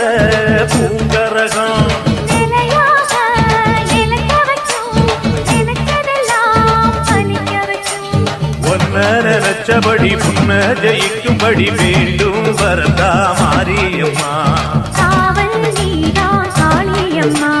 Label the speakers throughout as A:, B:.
A: தாய் தந்த பூங்கரகம். ஒன்ன நினைச்சபடி முன்ன ஜெயிக்கும்படி மீண்டும் வரதா மாரியம்மா. மாரியம்மா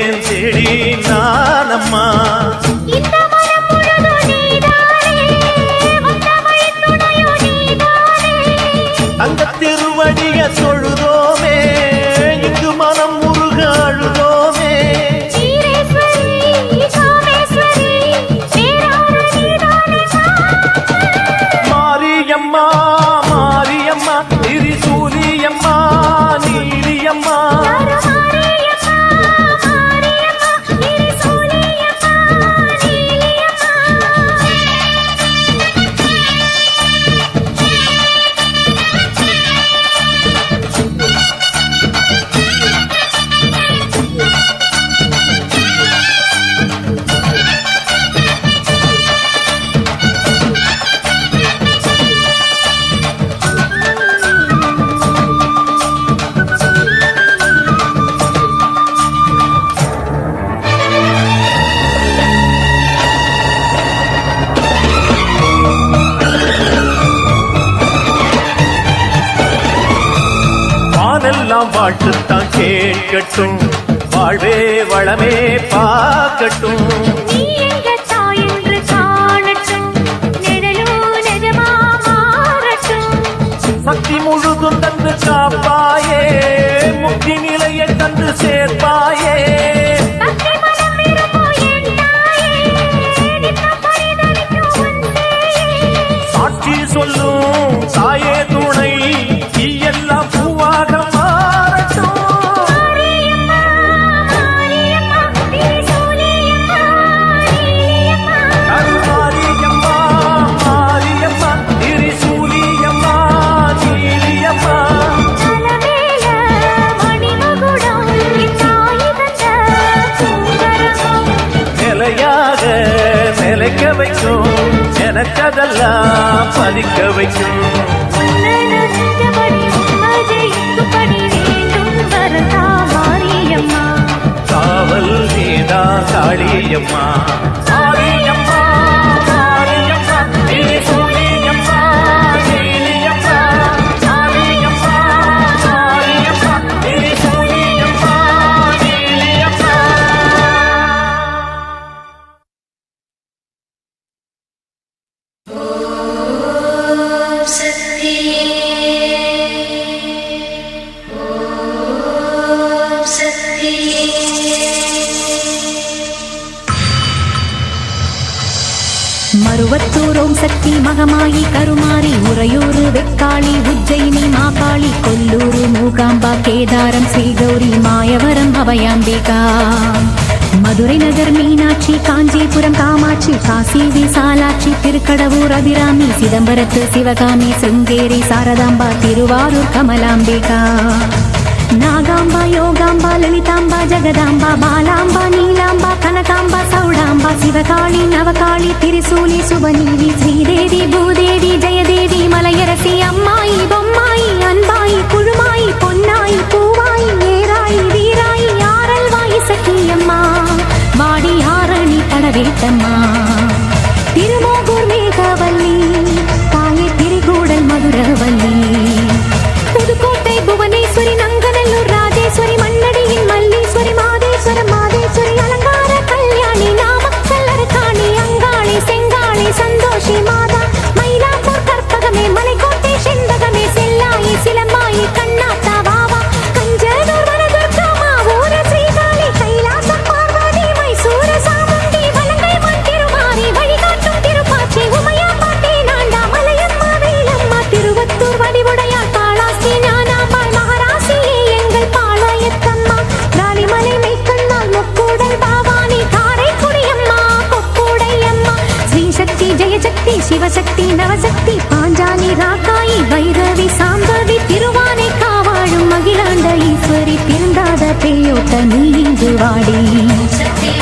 A: வந்தேன் தேடி நானம்மா வானெல்லாம் வாழ்த்துத்தான் கேட்கட்டும். வாழ்வே வளமே பார்க்கட்டும். சக்தி முழுதும் தந்து காப்பாயே. முக்தி நிலையை தந்து சேர்ப்பாயே.
B: பக்தி மனம்
A: வைக்கும் எனக்கதெல்லாம் பலிக்க வைக்கும் காவல் நீதா காளியம்மா.
C: மருவத்தூரோம் சக்தி மகமாயி கருமாரி உறையூரு வெக்காளி உஜ்ஜயினி மாகாளி கொல்லூரு மூகாம்பா கேதாரம் ஸ்ரீகௌரி மாயவரம் அபயாம்பிகா. மதுரை நகர் மீனாட்சி காஞ்சிபுரம் காமாட்சி காசி விசாலாட்சி திருக்கடவூர் அபிராமி சிதம்பரத்து சிவகாமி சிருங்கேரி சாரதாம்பா திருவாரூர் கமலாம்பிகா. நாகாம்பா யோகாம்பா லலிதாம்பா ஜெகதாம்பா பாலாம்பா நீலாம்பா கனகாம்பா சௌடாம்பா சிவகாளி நவகாளி திரிசூலி சுபநீதி ஸ்ரீதேவி பூதேவி ஜெயதேவி மலையரசி அம்மாயி பொம்மாயி రీతమ్మా తిరుమూర్ మీద சிவசக்தி நவசக்தி பாஞ்சாலி ராக்காயி வைரவி சாம்பவி திருவானை காவாழும் மகிழாண்ட ஈஸ்வரி பிறந்தாத பேயோட்ட நீ வாடி.
D: வாசக்தி